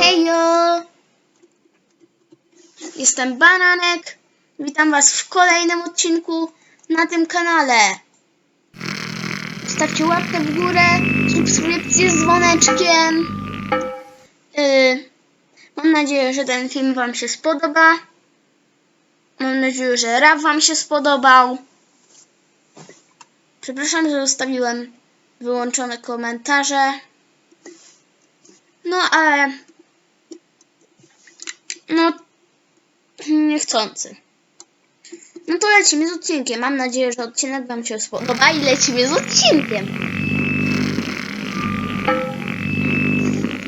Hejo! Jestem Bananek. Witam Was w kolejnym odcinku na tym kanale. Zostawcie łapkę w górę, subskrypcję z dzwoneczkiem. Yy, mam nadzieję, że ten film Wam się spodoba. Mam nadzieję, że rap Wam się spodobał. Przepraszam, że zostawiłem wyłączone komentarze. No ale. No. Niechcący. No to lecimy z odcinkiem. Mam nadzieję, że odcinek Wam się spodoba i lecimy z odcinkiem.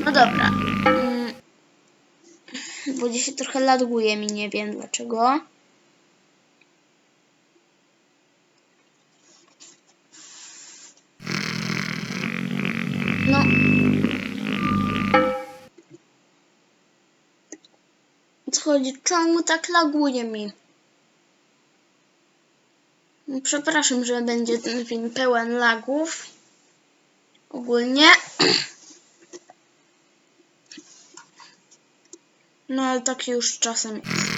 No dobra. Mm. Bo dzisiaj trochę laguje mi, nie wiem dlaczego. No. Chodzi? Czemu tak laguje mi? No, Przepraszam, że będzie ten film pełen lagów. Ogólnie. No ale tak już czasem jest.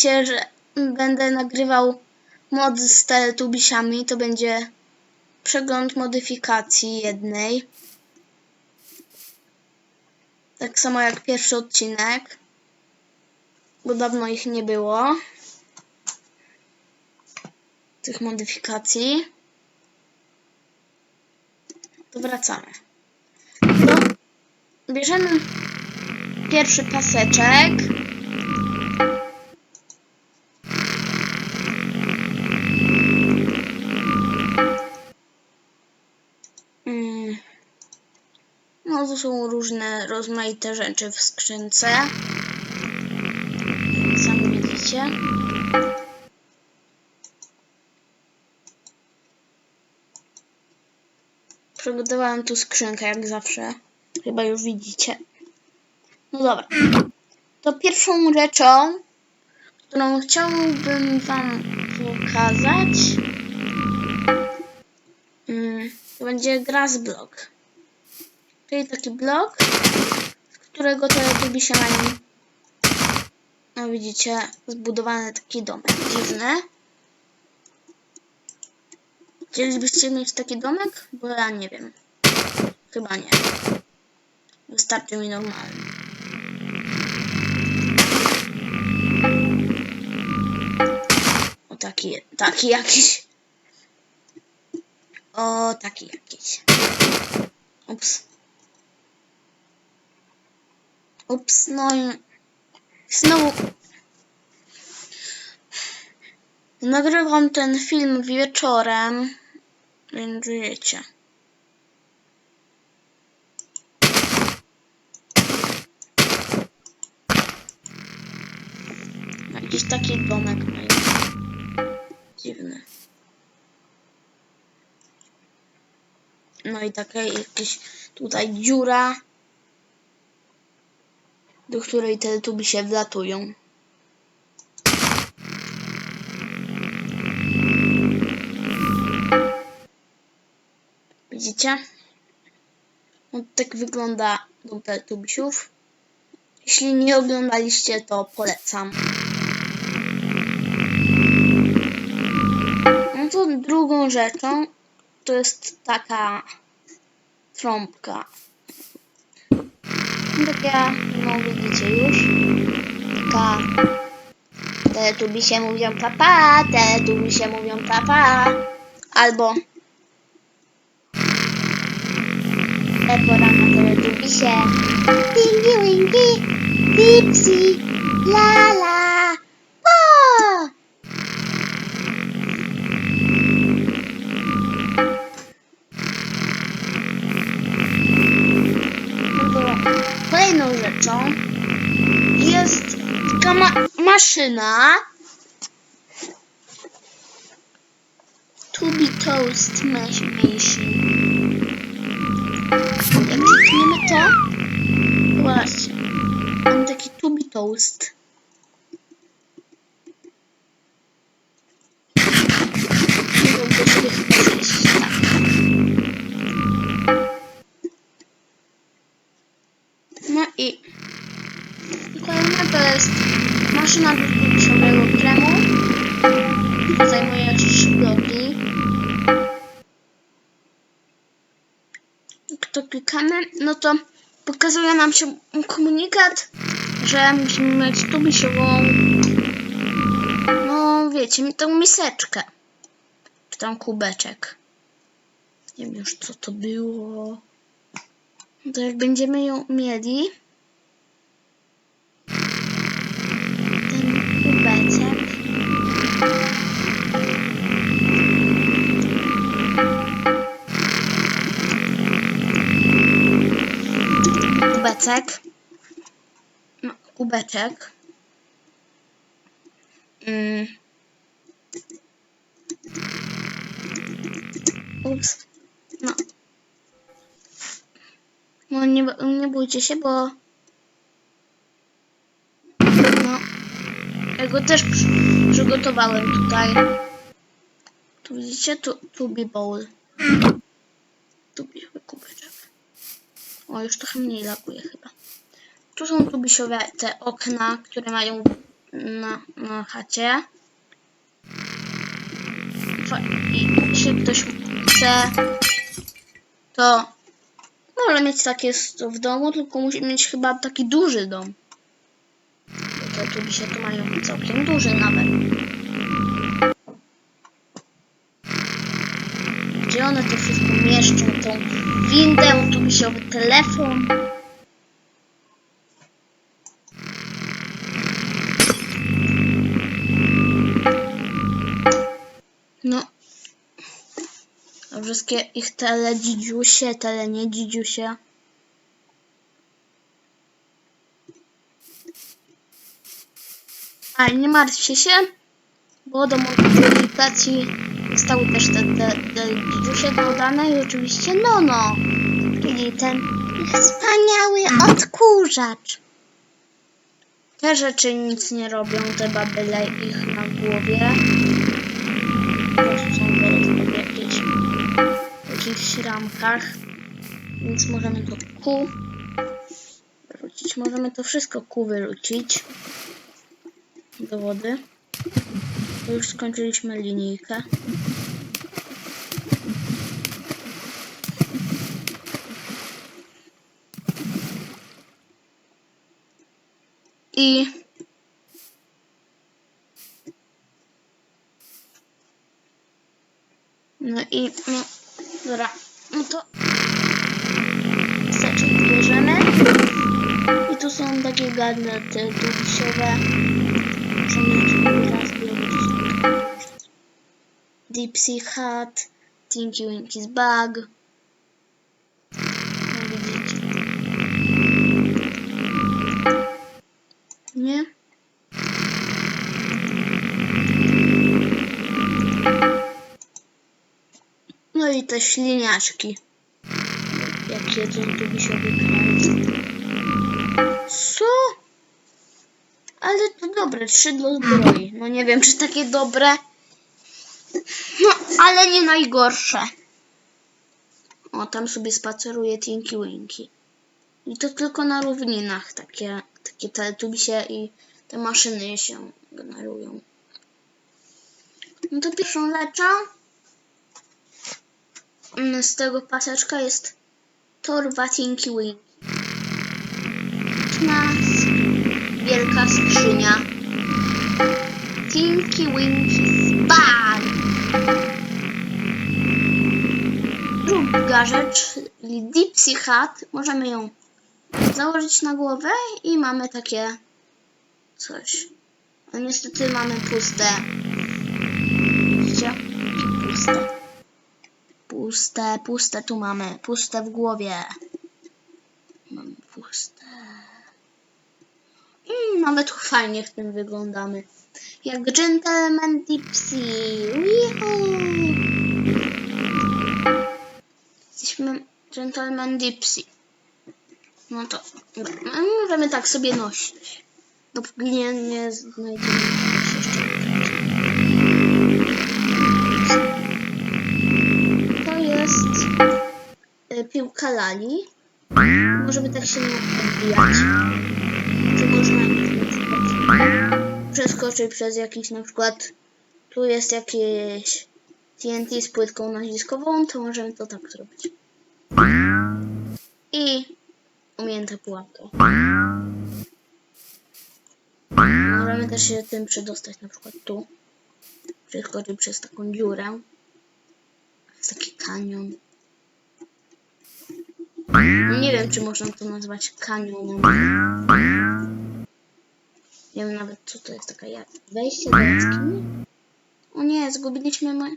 Wiecie, że będę nagrywał mod z teletubisiami. To będzie przegląd modyfikacji jednej. Tak samo jak pierwszy odcinek, bo dawno ich nie było. Tych modyfikacji. To wracamy. To bierzemy pierwszy paseczek. Są różne rozmaite rzeczy w skrzynce. Sami widzicie. Przygotowałem tu skrzynkę jak zawsze. Chyba już widzicie. No dobra. To pierwszą rzeczą, którą chciałbym Wam pokazać, mm, to będzie grass block. Czyli taki blok, z którego teletubi się na nim, no widzicie, zbudowany taki domek dziwny. Chcielibyście mieć taki domek? Bo ja nie wiem. Chyba nie. Wystarczy mi normalny. O taki, taki jakiś. O taki jakiś. Ups. Ups, no znowu nagrywam ten film wieczorem, więc wiecie. Jakiś taki domek. Dziwny. No i taka jakaś tutaj dziura, do której te tuby się wlatują. Widzicie? No, tak wygląda dom teletubisiów. Jeśli nie oglądaliście, to polecam. No to drugą rzeczą to jest taka trąbka. Taka, no widzicie już, taka teletubisie mówią papa, teletubisie mówią papa, albo. Te pora na teletubisie, wingi wingi, dipsy, la la, maszyna To be toast machine. Jak klikniemy to, zobaczcie, mamy taki to be toast. No i kolejna to jest maszyna do dużego kremu. Zajmuje 3 bloki. Jak to klikamy, no to pokazuje nam się komunikat, że musimy mieć tu misiową, no wiecie, tą miseczkę, czy tam kubeczek. Nie wiem już co to było. No To jak będziemy ją mieli, kubeczek, no, kubeczek, mm. ups, no, no nie, nie bójcie się, bo no, ja go też przy, przygotowałem tutaj. Tu widzicie, tu, tu be bowl. Tu be kubeczek. O, już trochę mniej laguje chyba. Tu są tubisiowe te okna, które mają na, na chacie. I jeśli ktoś chce, to może mieć takie w domu, tylko musi mieć chyba taki duży dom. Bo te tubisie tu mają całkiem duży nawet. Gdzie one to wszystko? Tą windę, tubisiowy telefon. No. Wszystkie ich tele dzidziusie, tele nie dzidziusie. A nie martwcie się, bo do modyfikacji zostały też te, dzidziusie dodane i oczywiście Nono, czyli ten wspaniały odkurzacz. Te rzeczy nic nie robią, te babyle ich na głowie. Po prostu są w jakichś, jakichś ramkach. Więc możemy to ku wyrzucić. Możemy to wszystko ku wyrzucić do wody. Już skończyliśmy linijkę. I no i no dobra, no to seczek bierzemy i tu są takie gadżety dubisiowe. Możemy raz zrobić. Deep Sea Hat, Tinky Winky's Bag. Te śliniaczki. Jak siedzą tu by się wykręcą. Co? Ale to dobre, trzy do zbroi. No nie wiem, czy takie dobre. No, ale nie najgorsze. O, tam sobie spaceruje Tinky Winky. I to tylko na równinach takie, takie teletubisie i te maszyny się generują. No to pierwszą mm, z tego paseczka jest torba Tinky Winky. Wielka skrzynia. Tinky Winky Bag. Druga rzecz, Dipsy Hat. Możemy ją założyć na głowę i mamy takie coś. No niestety mamy puste. Widzicie? Puste. Puste, puste tu mamy. Puste w głowie. Mamy puste. I nawet fajnie w tym wyglądamy. Jak Gentleman. Wihoo! Jesteśmy Gentleman Dipsy. No to no, możemy tak sobie nosić. Dopóki nie, nie znajdziemy jeszcze. Jest y, piłka lali. Możemy tak się odbijać. Tu można przeskoczyć przez jakiś na przykład tu jest jakieś TNT z płytką naciskową, to możemy to tak zrobić. I umiejęta pułapka. Możemy też się tym przedostać na przykład tu. Przeskoczyć przez taką dziurę. Jest taki kanion. Nie wiem, czy można to nazwać kanionem. Nie wiem nawet, co to jest taka jak wejście do jaskini. O nie, zgubiliśmy ma-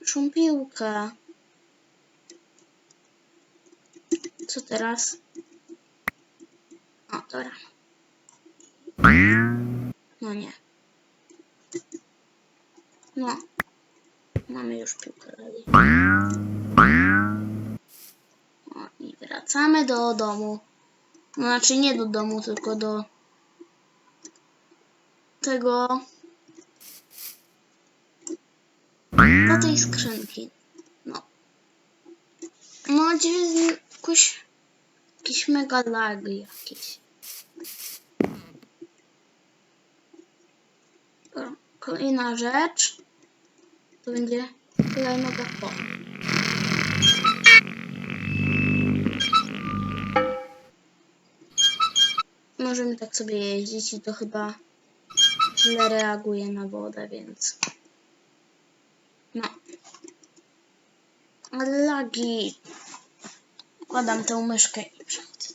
naszą piłkę. Co teraz? O, dobra. No nie. No. Mamy już piłkę. O, i wracamy do domu. No, znaczy nie do domu, tylko do tego do tej skrzynki. No. Z nim jakoś jakieś mega lagi jakieś. Dobra, Kolejna rzecz to będzie kolejnego po. Możemy tak sobie jeździć i to chyba źle reaguje na wodę, więc no. Lagi. Kładam tę myszkę i przechodzę.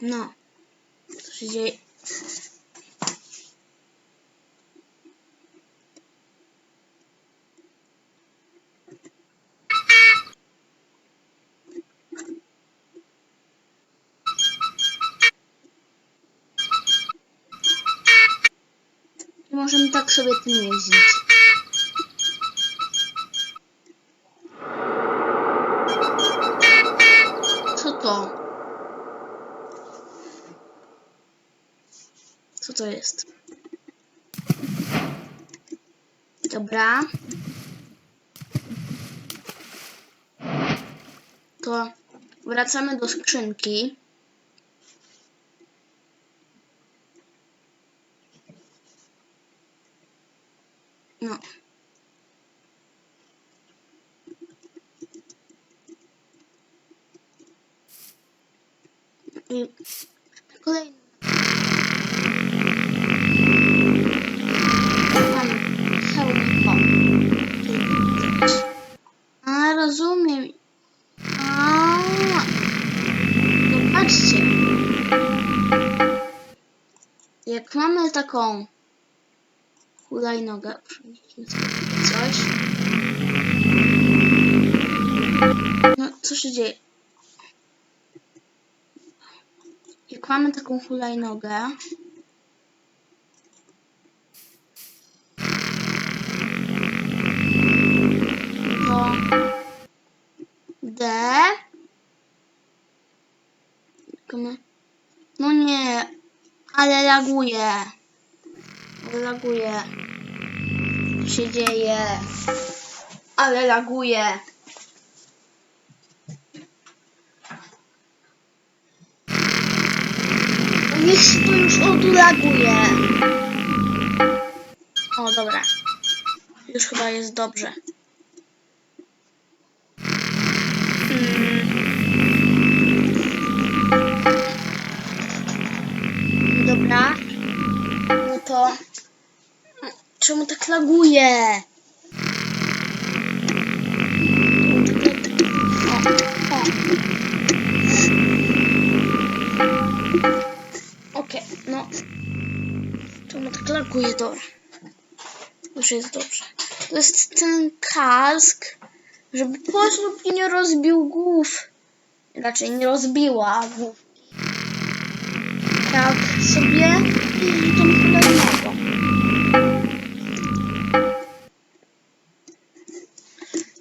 No. Co się dzieje? Tak sobie tym jeździć. Co to? Co to jest? Dobra. To wracamy do skrzynki. No. I kolejny. Hełm. A, rozumiem. A. To patrzcie. Jak mamy taką hulajnogę, coś. No, co się dzieje? Jak mamy taką hulajnogę, to D. No nie, ale laguje. Laguje. Co się dzieje? Ale laguje. Niech się to już odlaguje. O, dobra. Już chyba jest dobrze. Mm. Dobra. No to... Czemu tak laguje? No. Czemu tak laguje? Dobra. Już jest dobrze. To jest ten kask, żeby poślub nie rozbił głów. Raczej nie rozbiła głów. Tak sobie i tą hulajnogą.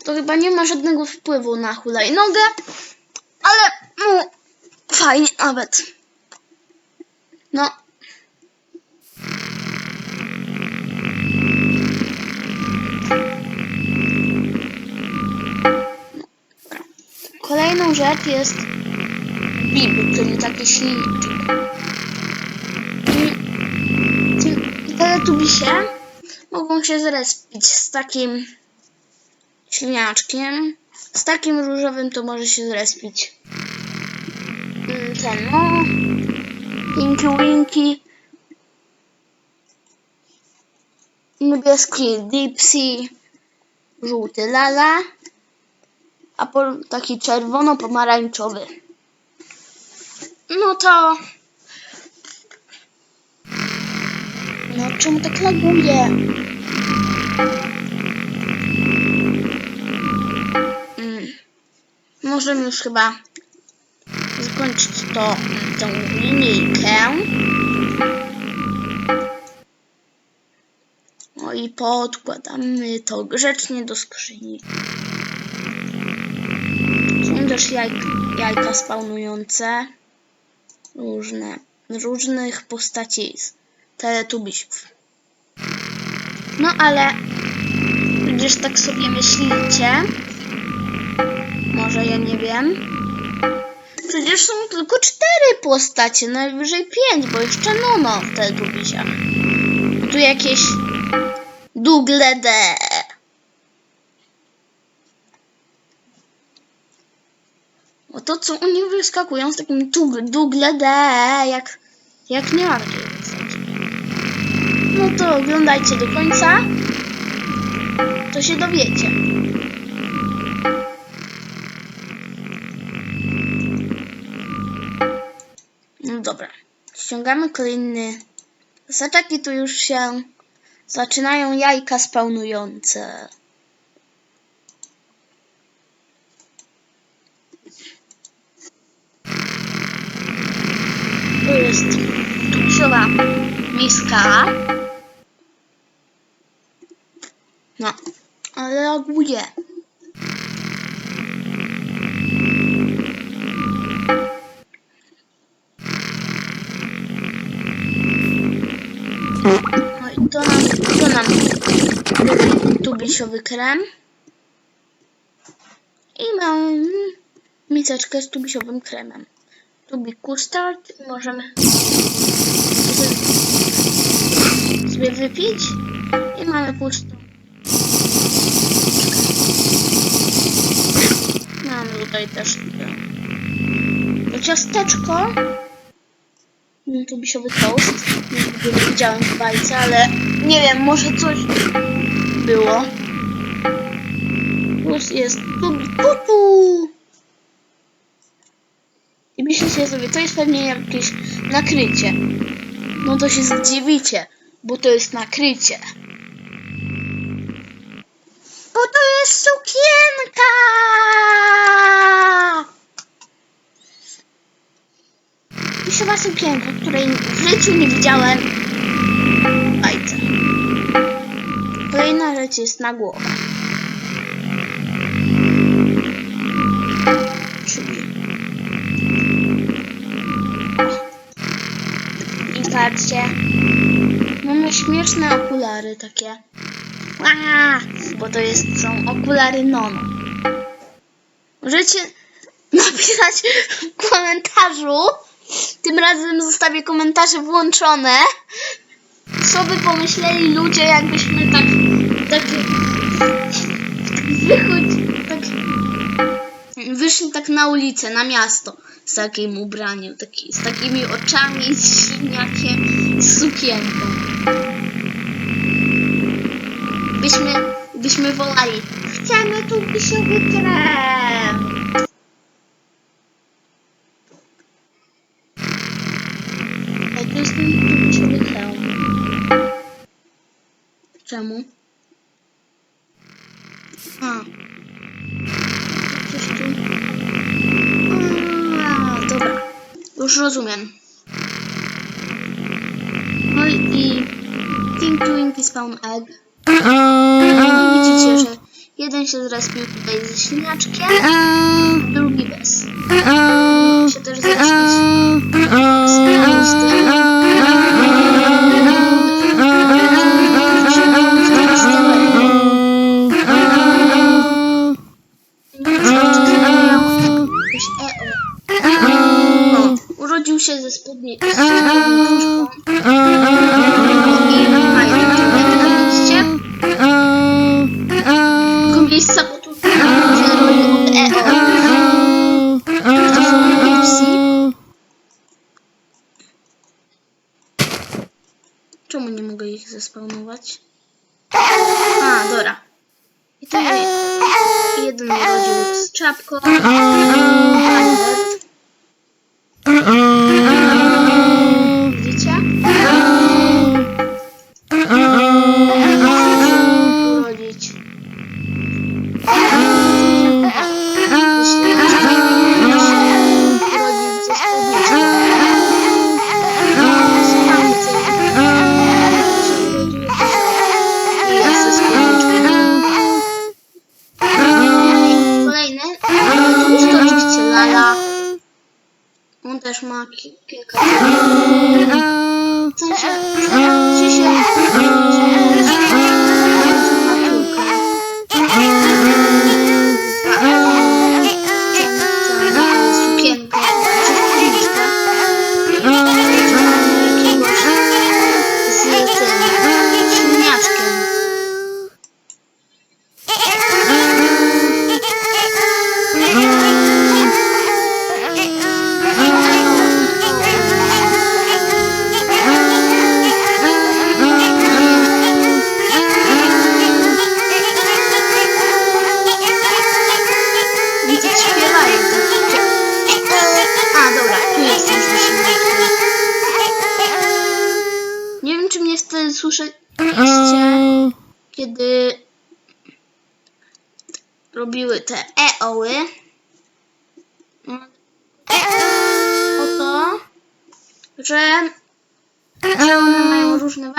To chyba nie ma żadnego wpływu na hulajnogę, Ale, no, fajnie nawet. No. Kolejną rzecz jest Bib, czyli taki silniczek. Ci teletubisie mogą się zrespić z takim śliniaczkiem. Z takim różowym to może się zrespić. Mm, Ten, no. Pinky Winky. Niebieski Dipsy. Żółty Lala. A po, taki czerwono-pomarańczowy. No to. No czemu tak laguje? Mm. Możemy już chyba zakończyć to, tą linijkę. No i podkładamy to grzecznie do skrzyni. Są też jajk, jajka spawnujące. Różne, różnych postaci z teletubisiów. No ale gdzieś tak sobie myślicie, może ja nie wiem. Przecież są tylko cztery postacie, najwyżej pięć, bo jeszcze Nono w teletubisiach. Tu jakieś Dougle D. O to co oni wyskakują z takim Dougle D, jak, jak nie ma. No to oglądajcie do końca, to się dowiecie. Ściągamy kolejny zaczek i tu już się zaczynają jajka spełnujące. Tu jest tusiowa miska. No, ale laguje. To nam, to nam tubisiowy krem. I mamy miseczkę z tubisiowym kremem. Tubi custard i możemy sobie wypić. I mamy pustą. Mamy tutaj też to ciasteczko. Tubisiowy toast. Nigdy nie widziałem w bajce, ale nie wiem, może coś było. Plus jest tutu. I myślicie sobie, to jest pewnie jakieś nakrycie. No to się zdziwicie, bo to jest nakrycie. Bo to jest sukienka! Pisiowa sukienka, której w życiu nie widziałem bajce. Kolejna rzecz jest na głowę. Czyli I patrzcie. Mamy śmieszne okulary takie. Ła! Bo to jest, są okulary Nono. Możecie napisać w komentarzu. Tym razem zostawię komentarze włączone. Co by pomyśleli ludzie, jakbyśmy tak, tak, tak, wyszli tak na ulicę, na miasto z takim ubraniem, taki, z takimi oczami, z silniakiem, z sukienką. Byśmy, byśmy wolali, chcemy tu pisiowy krem. Czemu? A. Coś tu... A, dobra. Już rozumiem. No i... Think to Inky Spawn Egg. I widzicie, że jeden się zrespił tutaj ze śliniaczkiem, drugi bez. Się też zrespił z tym. Czemu nie mogę ich zespawnować? A, dobra. I to mnie jeden urodził z czapką.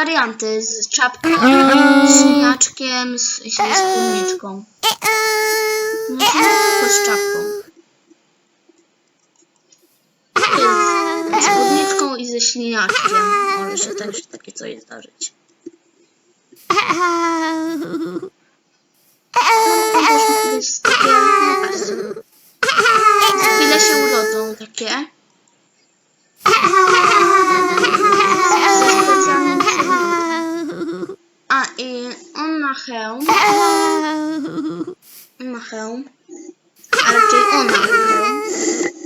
warianty z czapką, z siniaczkiem, z, z, z kulniczką. No, no, tylko z czapką. Z kulniczką i ze śliniaczkiem. Może się też takie coś zdarzyć. No, jest takie, no, się urodzą takie. A1 Anna helm. Anna helm. A2 Anna helm.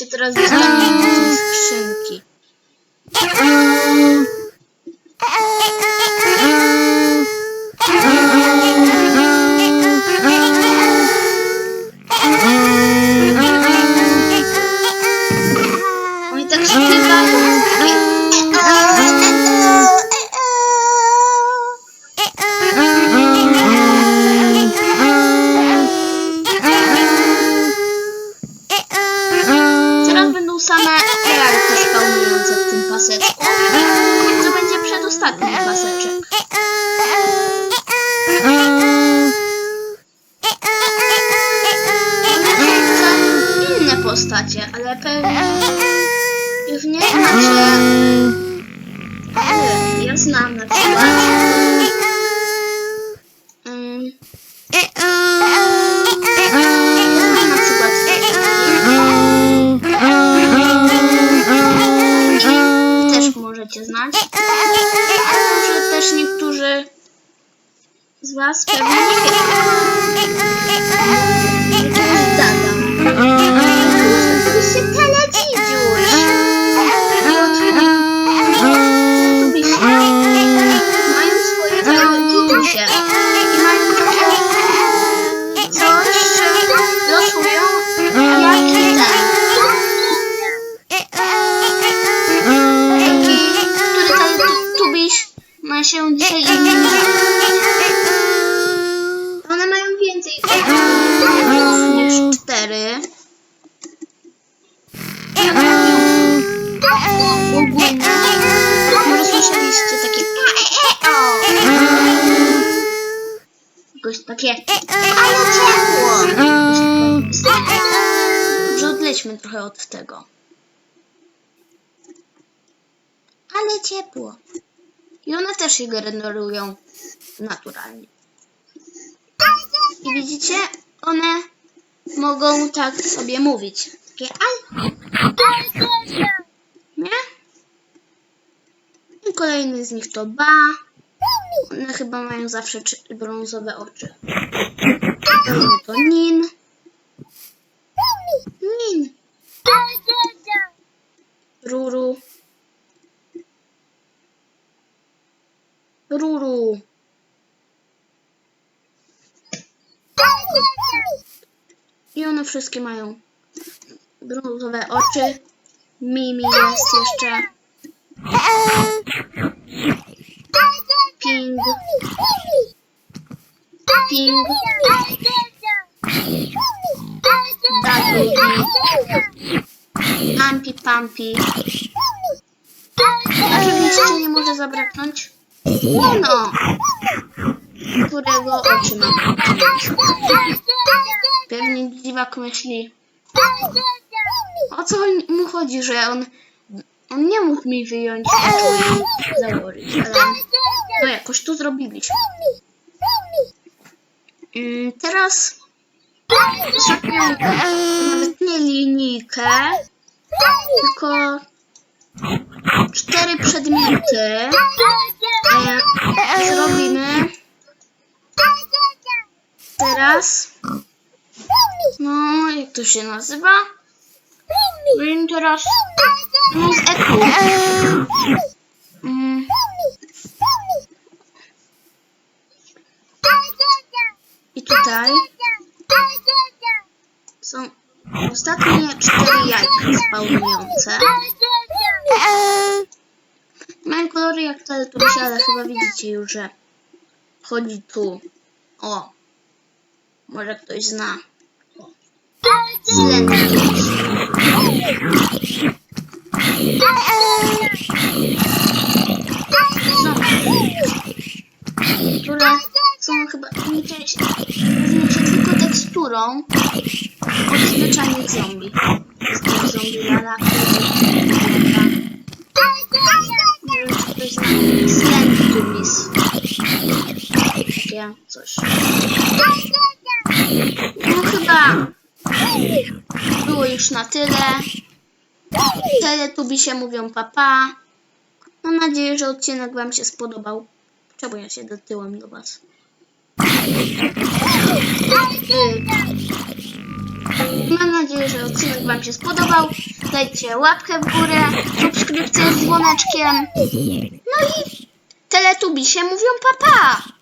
значит, разделить. macie, ale pewnie... E, e. Pewnie macie... E, nie, ja znam na przykład. One więcej niż cztery. Ja mają ogólnie. Może słyszeliście takie takie ciepło. Może odlećmy trochę od tego. Ale ciepło. I one też się generują naturalnie. I widzicie, one mogą tak sobie mówić. Takie al. Nie? I kolejny z nich to ba. One chyba mają zawsze brązowe oczy. To. Nin. Ruru. Ruru. I one wszystkie mają brązowe oczy. Mimi jest jeszcze. Ping. Ping. Ampi Pampi. Oczywiście nie może zabraknąć Uno, którego oczy ma. Pewnie dziwak myśli, o co mu chodzi, że on, on nie mógł mi wyjąć założyć, ale no jakoś to zrobiliśmy. Mm, Teraz nawet nie linijkę, tylko cztery przedmioty. E, zrobimy teraz. No, jak to się nazywa? Robimy teraz no, z. Mm, I tutaj są ostatnie cztery jajka spawnujące. Mają kolory jak teletubbisy, ale chyba widzicie już, że chodzi tu o. Może ktoś zna. Slenders. Które są chyba różnią się tylko teksturą od zwyczajnych zombie. Zombie lala. Ktoś Takie coś. No chyba było już na tyle. Teletubisie mówią papa. Mam nadzieję, że odcinek Wam się spodobał. Czemu ja się dotyłam do Was? Mam nadzieję, że odcinek Wam się spodobał. Dajcie łapkę w górę, subskrypcję z dzwoneczkiem. No i teletubisie mówią papa.